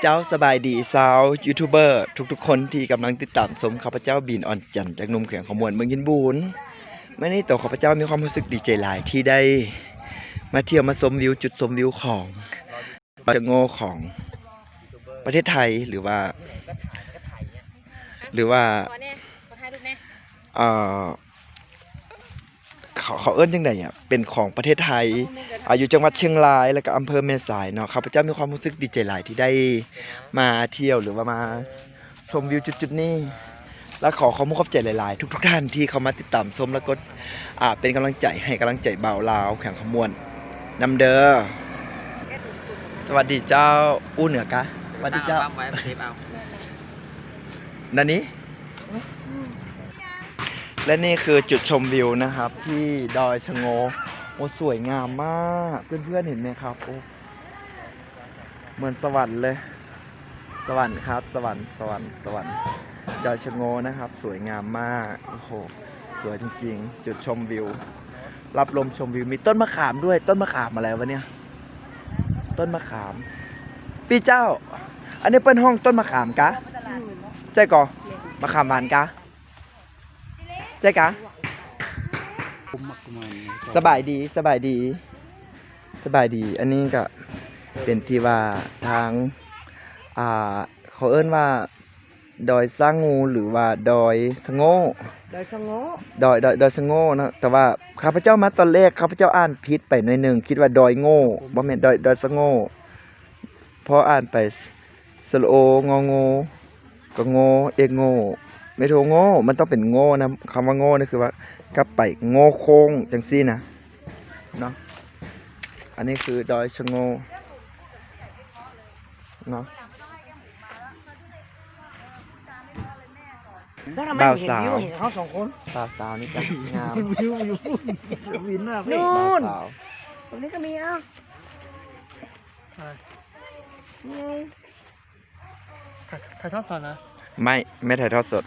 เจ้าสบายดีสาวยูทูบเบอร์ทุกๆ คนที่กำลังติดตามชมข้าพเจ้าบินอ่อนจันทร์จากหนุ่มแข็งขมวนเมืองยินบูนเมื่อนี้ตัวข้าพเจ้ามีความรู้สึกดีใจหลายที่ได้ มาเที่ยวมาชมวิวจุดชมวิวของจะโง่ของประเทศไทยหรือว่า หรือว่า ขอเนี่ยขอถ่ายรูปเนี่ย เอ่อ เขาเขาเอิ้นยังไงอะเป็นของประเทศไทยอาอยู่จังหวัดเชียงรายแล้วก็อำเภอแม่สายเนาะข้าพเจ้ามีความรู้สึกดีใจหลายที่ได้มาเที่ยวหรือว่ามาชมวิวจุดๆนี้และขอขอบคุณขอบใจหลายๆ ทุกๆท่านที่เข้ามาติดตามชมแล้วก็อ่าเป็นกำลังใจให้กำลังใจเบาวลาวแข่งขมวนนำเด้อสวัสดีเจ้าอู้เหนือกะสวัสดีเจ้าตั้งไว้เทปเอานันนี้ และนี่คือจุดชมวิวนะครับ ที่ดอยชะโงโอ้สวยงามมากเพื่อนๆเห็นไหมครับโอ้เหมือนสวรรค์เลย สวรรค์ครับ สวรรค์สวรรค์สวรรค์ดอยชะโงนะครับ สวยงามมากโอ้โหสวยจริงๆ จุดชมวิว รับลมชมวิวมีต้นมะขามด้วย ต้นมะขามอะไรวะเนี่ย ต้นมะขาม พี่เจ้า อันนี้เป็นห้องต้นมะขามกะใช่ก่อมะขามหวานกะ ใช่กะคุมมักกุมารสบายดีสบายดี สบายดี อันนี้ก็เป็นที่ว่าทาง อ่าเขาเอิ้นว่า ดอยสร้างงูหรือว่าดอยสะโง่โดยสงบดอยดอยดอยสะโง่นะแต่ว่าข้าพเจ้ามาตอนแรกข้าพเจ้าอ่านผิดไปหน่อยหนึ่งคิดว่าดอยโง่บ่แม่นดอยดอยสะโง่พออ่านไปสระโององูก็โง่เอกโง่ ไม่โทโง่ มันต้องเป็นโง่นะคำว่าโง่นี่คือว่ากลับไปโง่โค้งจังซี่นะเนาะอันนี้คือดอยชะโง่เนาะบ่าวสาวเห็นเขาสองคนสาวสาวนี่ก็งามวิววิววินมากบ่าวนู่นสาวตรงนี้ก็มีอะนี่ถ่ายทอดสดนะ ไม่ ไม่ถ่ายทอดสด